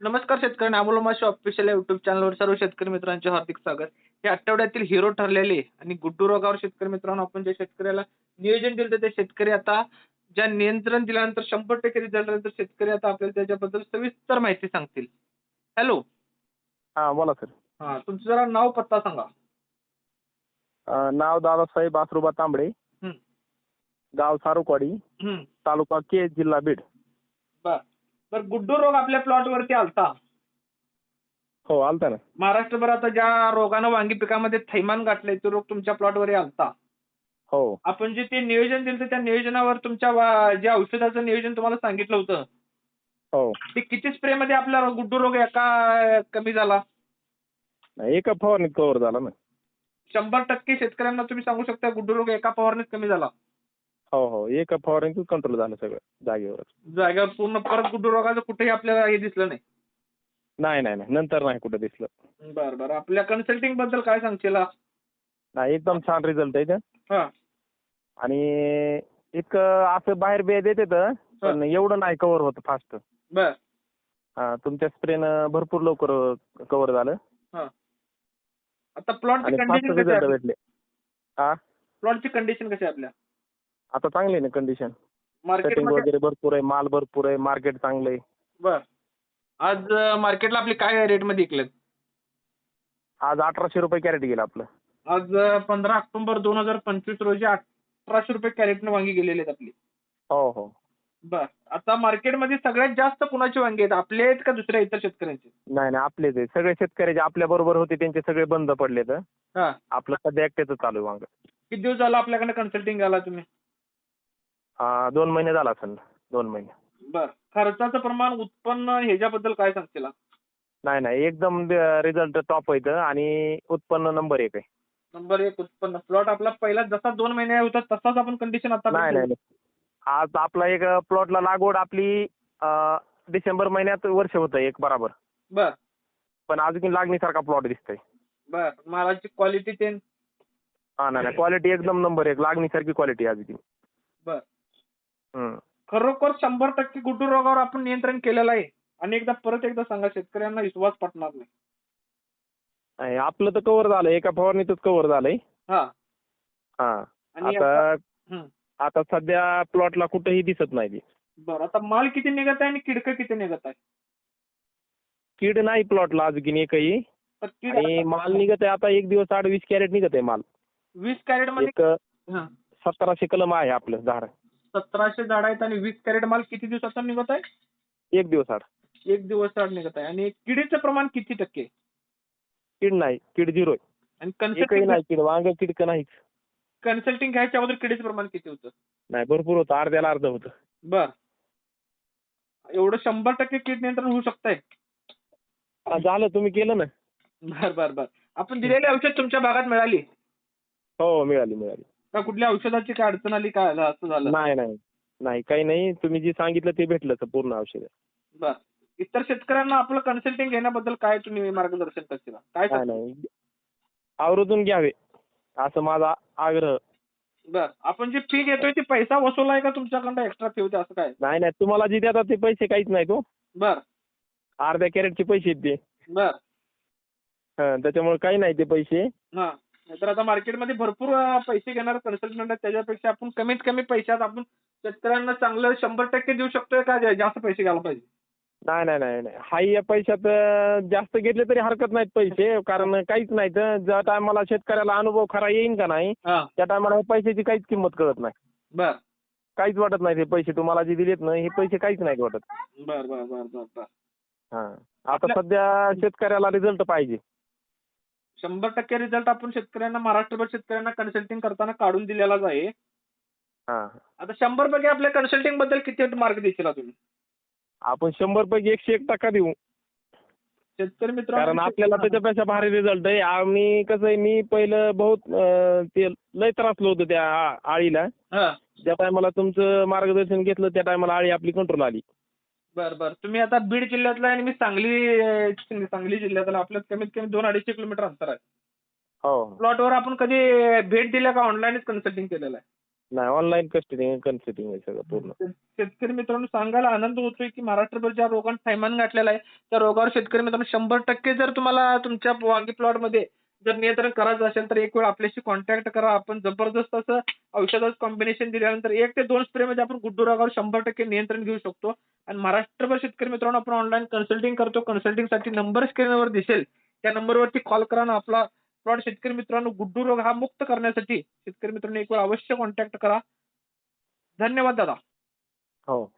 नमस्कार शेतकरी नामोल माशी ऑफिशियल युट्यूब चॅनलवर सर्व शेतकरी मित्रांचे हार्दिक स्वागत. हे आठवड्यातील हिरो ठरलेले आणि गुड्डू रोगावर शेतकरी मित्रांनो आपण ज्या शेतकऱ्याला नियोजन दिलं ते शेतकरी आता ज्या नियंत्रण दिल्यानंतर शंभर टक्के रिझल्ट आल्यानंतर शेतकरी आता आपल्याला त्याच्याबद्दल सविस्तर माहिती सांगतील. हॅलो हा बोला सर हा तुमचं जरा नाव पत्ता सांगा. नाव दादासाहेब आसरुबा तांबडे. गाव सारुकवाडी. तालुका के जिल्हा बीड. बर. बर गुड्डू रोग आपल्या प्लॉट वरती आलता. हो आलता ना. महाराष्ट्रभर आता ज्या रोगानं वांगी पिकामध्ये थैमान गाठलंय तो रोग तुमच्या प्लॉटवर आलता. हो. आपण जे ते नियोजन दिलं त्या नियोजनावर तुमच्या जे औषधाचं नियोजन तुम्हाला सांगितलं होतं हो. ते किती स्प्रे मध्ये आपला गुड्डू रोग एका कमी झाला? एका फवारणीत कव्हर झाला ना. शंभर टक्के शेतकऱ्यांना तुम्ही सांगू शकता गुड्डू रोग एका फवारणीत कमी झाला. हो हो. एका फवारणीतच कंट्रोल झालं सगळं जागेवर जागेवर पूर्ण परत गुड्डू रोगाचं कुठेही आपल्याला हे दिसलं नाही? नाही नाही नाही. नंतर नाही कुठं दिसलं. बरं बरं. आपल्या कन्सल्टिंगबद्दल काय सांगशील? नाही एकदम छान रिझल्ट आहे इथं. हा. आणि इतकं असं बाहेर बे देते तर पण एवढं नाही कव्हर होतं फास्ट बर. हा तुमच्या स्प्रेनं भरपूर लवकर कव्हर झालं. आता प्लॉटची आणि फास्ट कंडिशन कशी रिझल्ट भेटले. हा प्लॉटची कंडिशन कशी आहे आपल्या? आता चांगली आहे ना कंडिशन सेटिंग मार्केटमध्ये वगैरे भरपूर आहे माल भरपूर आहे मार्केट चांगलं आहे. बर. आज मार्केटला आपली काय रेटमध्ये विकलेत? आज अठराशे रुपये कॅरेट गेलं आपलं. आज पंधरा ऑक्टोबर दोन हजार पंचवीस रोजी अठराशे रुपये कॅरेटनं वांगी गेलेली आहेत आपली. हो हो. बर. आता मार्केटमध्ये सगळ्यात जास्त कुणाची वांगी आहेत? आपले आहेत का दुसऱ्या इतर शेतकऱ्यांचे? नाही नाही आपलेच आहे सगळे शेतकरी जे आपल्या बरोबर होते त्यांचे सगळे बंद पडले तर हा. आपलं सध्या एकट्याचं चालू आहे वांग. किती दिवस झाला आपल्याकडे कन्सल्टिंग आला तुम्ही? दोन महिने झाला असेल. दोन महिने. बर. खर्चाचं प्रमाण उत्पन्न ह्याच्याबद्दल काय सांगशील? नाही नाही. एकदम रिझल्ट टॉप आहे आणि उत्पन्न नंबर एक आहे. नंबर एक उत्पन्न. प्लॉट आपला पहिला जसा दोन महिने होता तसाच आपण कंडिशन आता नाही नाही. आज आपला एक प्लॉटला लागवड आपली डिसेंबर महिन्यात वर्ष होतं एक बराबर. बर. पण अजून लागणीसारखा प्लॉट दिसतोय. बर. मालाची क्वालिटी ते हा नाही नाही. क्वालिटी एकदम नंबर एक. लागणीसारखी क्वालिटी अजून. बर. खरोखर शंभर टक्के गुड्डू रोगावर आपण नियंत्रण केलेलं आहे. आणि एकदा परत एकदा सांगा शेतकऱ्यांना विश्वास पटणार नाही. नाही, आपलं तर कव्हर झालंय. एका फवारणीतच कव्हर झालंय. हा. हा. आणि आता- आता हं. आता सध्या प्लॉटला कुठेही दिसत नाही ती. बरं आता माल किती निघत आहे आणि किडकं किती निघत आहे? कीड नाही प्लॉटला अजून एकही. तर कीड आणि आता माल निघत आहे. आता एक दिवस आठ वीस कॅरेट निघत आहे माल. वीस कॅरेटमध्ये एक हा. सतराशे कलम आहे आपलं झाड. सतराशे झाड आहेत आणि वीस कॅरेट माल किती दिवसाचा निघत आहे? एक दिवस आड. एक दिवस आड निघत आहे. आणि किडीचं प्रमाण किती टक्के? कीड नाही. कीड झिरो आहे. आणि एकही कन्सल्टिंग नाही कीड. वांग किडकं नाहीच. कन्सल्टिंग घ्यायच्या अगोदर किडीचं प्रमाण किती होतं? नाही भरपूर होतं. अर्ध्याला अर्ध होतं. बर. एवढं शंभर टक्के कीड नियंत्रण होऊ शकतंय? हा, झालं. तुम्ही केलं ना? बर बर बर. आपण दिलेली औषध तुमच्या भागात मिळाली? हो मिळाली मिळाली. का कुठल्या औषधाची काय अडचण आली काय असं झालं? नाही नाही नाही काही नाही. तुम्ही जे सांगितलं ते भेटलं तर पूर्ण औषध. बर. इतर शेतकऱ्यांना आपलं कन्सल्टिंग घेण्याबद्दल काय तुम्ही मार्गदर्शन करशील? काय नाही आवर्जून घ्यावे असं माझा आग्रह. बर. आपण जी फी घेतोय ती पैसा वसूल आहे का तुमच्याकडनं एक्स्ट्रा फी होते असं काय? नाही नाही. तुम्हाला जे देतात ते पैसे काहीच नाही तो बर. अर्ध्या कॅरेटचे पैसे आहेत ते. बर. हं, त्याच्यामुळे काही नाही ते पैसे. हा. नाहीतर आता मार्केटमध्ये भरपूर पैसे घेणार कन्सल्टंट आहेत. त्याच्यापेक्षा आपण कमीत कमी पैशात आपण शेतकऱ्यांना चांगलं शंभर टक्के देऊ शकतोय का? जास्त पैसे घ्यायला पाहिजे? नाही नाही नाही नाही. हाई या पैशात जास्त घेतले तरी हरकत नाहीत पैसे. कारण काहीच नाही. तर ज्या टायमाला शेतकऱ्याला अनुभव खरा येईन का नाही त्या टायमाला पैशाची काहीच किंमत कळत नाही. बर. काहीच वाटत नाही ते पैसे. तुम्हाला जे दिलेत ना हे पैसे काहीच नाहीत वाटत. बर बर बर बर बर. हां. आता सध्या शेतकऱ्याला रिझल्ट पाहिजे. शंभर टक्के रिझल्ट आपण शेतकऱ्यांना महाराष्ट्रभर शेतकऱ्यांना कन्सल्टिंग करताना काढून दिलेलाच आहे. हां. आता शंभर पैकी आपल्या कन्सल्टिंगबद्दल किती मार्क देशील तुम्ही आपण शंभर पैकी एकशे एक टक्का देऊ. शेतकरी कारण मित्रांनो आपल्याला त्याच्यापेक्षा भारी रिझल्ट आहे. आम्ही कसं आहे मी पहिलं बहुत ते लय त्रासलो होतो त्या आळीला. ज्या टायमाला तुमचं मार्गदर्शन घेतलं त्या टायमाला आळी आपली कंट्रोल आली. बर बर. तुम्ही आता बीड जिल्ह्यातला आणि मी सांगली सांगली जिल्ह्यातला. आपल्यात कमीत कमी दोन अडीचशे किलोमीटर अंतर आहे. हो. प्लॉटवर आपण कधी भेट दिल्या का? ऑनलाईनच कन्सल्टिंग केलेलं आहे. नाही ऑनलाईन कन्सल्टिंग कन्सल्टिंग आहे सगळं पूर्ण. शेतकरी मित्रांनो सांगायला आनंद होतोय की महाराष्ट्रभर ज्या रोगांना थैमान गाठलेला आहे त्या रोगावर शेतकरी मित्रांनो शंभर टक्के जर तुम्हाला तुमच्या वांगी प्लॉटमध्ये जर नियंत्रण करायचं असेल तर एक वेळ आपल्याशी कॉन्टॅक्ट करा. आपण जबरदस्त असं औषधाचं कॉम्बिनेशन दिल्यानंतर एक ते दोन स्प्रेमध्ये आपण गुड्डू रोगावर शंभर टक्के नियंत्रण घेऊ शकतो. आणि महाराष्ट्रभर शेतकरी मित्रांनो आपण ऑनलाईन कन्सल्टिंग करतो. कन्सल्टिंगसाठी नंबर स्क्रीनवर दिसेल. त्या नंबरवरती कॉल करा आणि आपला. प्लॉट शेतकरी मित्रांनो गुड्डू रोग हा मुक्त करण्यासाठी शेतकरी मित्रांनो एक वेळ अवश्य कॉन्टॅक्ट करा. धन्यवाद दादा. हो.